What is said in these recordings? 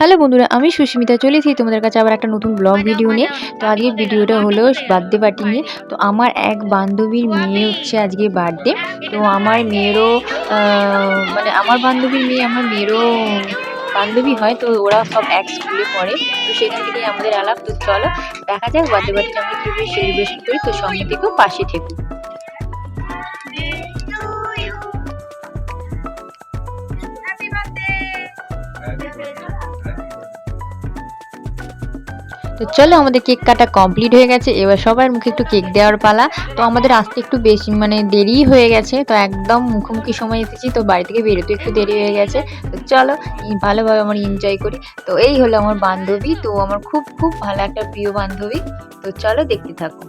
Hello বন্ধুরা আমি সুস্মিতা চলেছি তোমাদের কাছে আবার একটা নতুন ব্লগ ভিডিও নিয়ে। তো আজকের ভিডিওটা হলো বার্থডে পার্টি নিয়ে। তো আমার এক বান্ধবীর মেয়ে হচ্ছে আজকে বার্থডে। তো আমার মেয়েরও মানে আমার বান্ধবীর মেয়ে আমার মেয়েরও বান্ধবী হয়। তো ওরা সব এক স্কুলে পড়ে। তো সেখান থেকেই আমাদের আলাপ। তো চলো দেখা যাক বার্থডে পার্টিটা আমরা কীভাবে সেলিব্রেশন করি। তো সঙ্গে থেকেও পাশে থেকো। তো চলো আমাদের কেক কাটা কমপ্লিট হয়ে গেছে। এবার সবার মুখে একটু কেক দেওয়ার পালা। তো আমাদের আসতে একটু বেশি মানে দেরি হয়ে গেছে। তো একদম মুখোমুখি সময় এসেছি, তো বাড়ি থেকে বেরোতে একটু দেরি হয়ে গেছে। তো চলো ভালোভাবে আমার এনজয় করি। তো এই হলো আমার বান্ধবী, তো আমার খুব খুব ভালো একটা প্রিয় বান্ধবী। তো চলো দেখতে থাকো।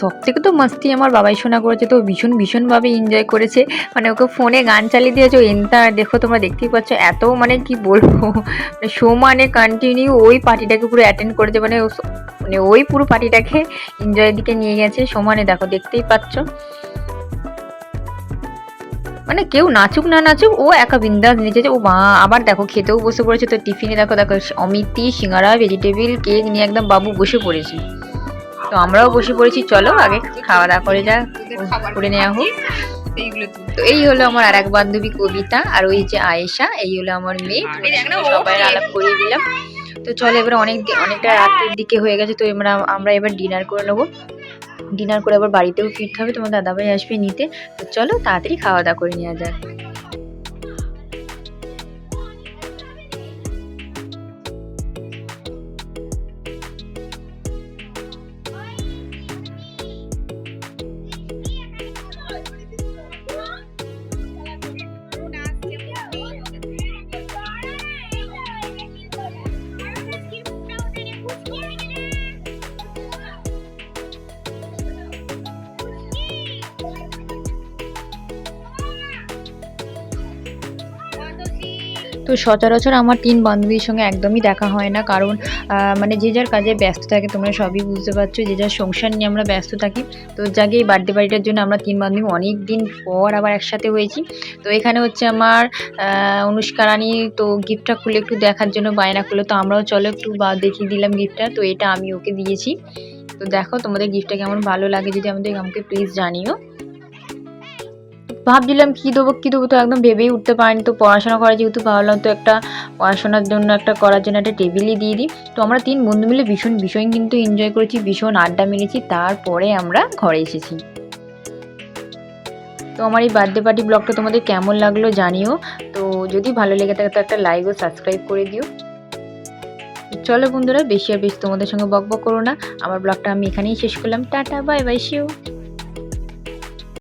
সব থেকে তো মাস্তি আমার বাবাই শোনা করেছে, তো ভীষণ ভীষণভাবে এনজয় করেছে। মানে ওকে ফোনে গান চালিয়ে দিয়েছে এনতা, দেখো তোমরা দেখতেই পাচ্ছ, এত মানে কি বলব? মানে শো মানে কন্টিনিউ ওই পার্টিটাকে পুরো অ্যাটেন্ড করেছে মানে মানে ওই পুরো পার্টিটাকে এনজয়ের দিকে নিয়ে গেছে। সমানে দেখো, দেখতেই পাচ্ছ। মানে কেউ নাচুক না নাচুক, ও একা বিন্দাস নিচেছে, ও মা, আবার দেখো খেতেও বসে পড়েছে, তো টিফিনে দেখো দেখো, অমিতি, সিঙ্গারা ভেজিটেবিল কেক নিয়ে একদম বাবু বসে পড়েছে। তো আমরাও বসে পড়েছি চলো আগে খাওয়া দাওয়া করে যা করে নেওয়া হোক। তো এই হলো আমার আর এক বান্ধবী কবিতা আর ওই যে আয়েশা এই হলো আমার মেয়ে। সবাই আলাপ করিয়ে দিলাম। তো চলো এবার অনেক অনেকটা রাতের দিকে হয়ে গেছে তো আমরা আমরা এবার ডিনার করে নেব। ডিনার করে আবার বাড়িতেও ফিরতে হবে তোমার দাদাভাই আসবে নিতে। তো চলো তাড়াতাড়ি খাওয়া দাওয়া করে নেওয়া যাক। তো সচরাচর আমার তিন বান্ধবীর সঙ্গে একদমই দেখা হয় না। কারণ মানে যে যার কাজে ব্যস্ত থাকে, তোমরা সবই বুঝতে পারছ, যে যার সংসার নিয়ে আমরা ব্যস্ত থাকি। তো যাকে এই বার্থডে পার্টিটার জন্য আমরা তিন বান্ধবী অনেক দিন পর আবার একসাথে হয়েছি। তো এখানে হচ্ছে আমার অনুষ্কা রানী তো গিফটটা খুলে একটু দেখার জন্য বায়না করল। তো আমরাও চলো একটু বা, দেখিয়ে দিলাম গিফটটা তো এটা আমি ওকে দিয়েছি। তো দেখো তোমাদের গিফটটা কেমন ভালো লাগে যদি আমাদের আমাকে প্লিজ জানিও। ভাবছিলাম কী দেবো কী দেবো তো একদম ভেবেই উঠতে পারিনি। তো পড়াশোনা করা যেহেতু ভাবলাম তো একটা পড়াশোনার জন্য একটা করার জন্য একটা টেবিলই দিয়ে দিই। তো আমরা তিন বন্ধু মিলে ভীষণ ভীষণ কিন্তু এনজয় করেছি, ভীষণ আড্ডা মেরেছি, তারপরে আমরা ঘরে এসেছি। তো আমার এই বার্থডে পার্টি ব্লগটা তোমাদের কেমন লাগল জানিও। তো যদি ভালো লেগে থাকে তো একটা লাইক ও সাবস্ক্রাইব করে দিও। চলো বন্ধুরা, বেশি আর বেশি তোমাদের সঙ্গে বক বক করো না। আমার ব্লগটা আমি এখানেই শেষ করলাম। Tata bye bye শিও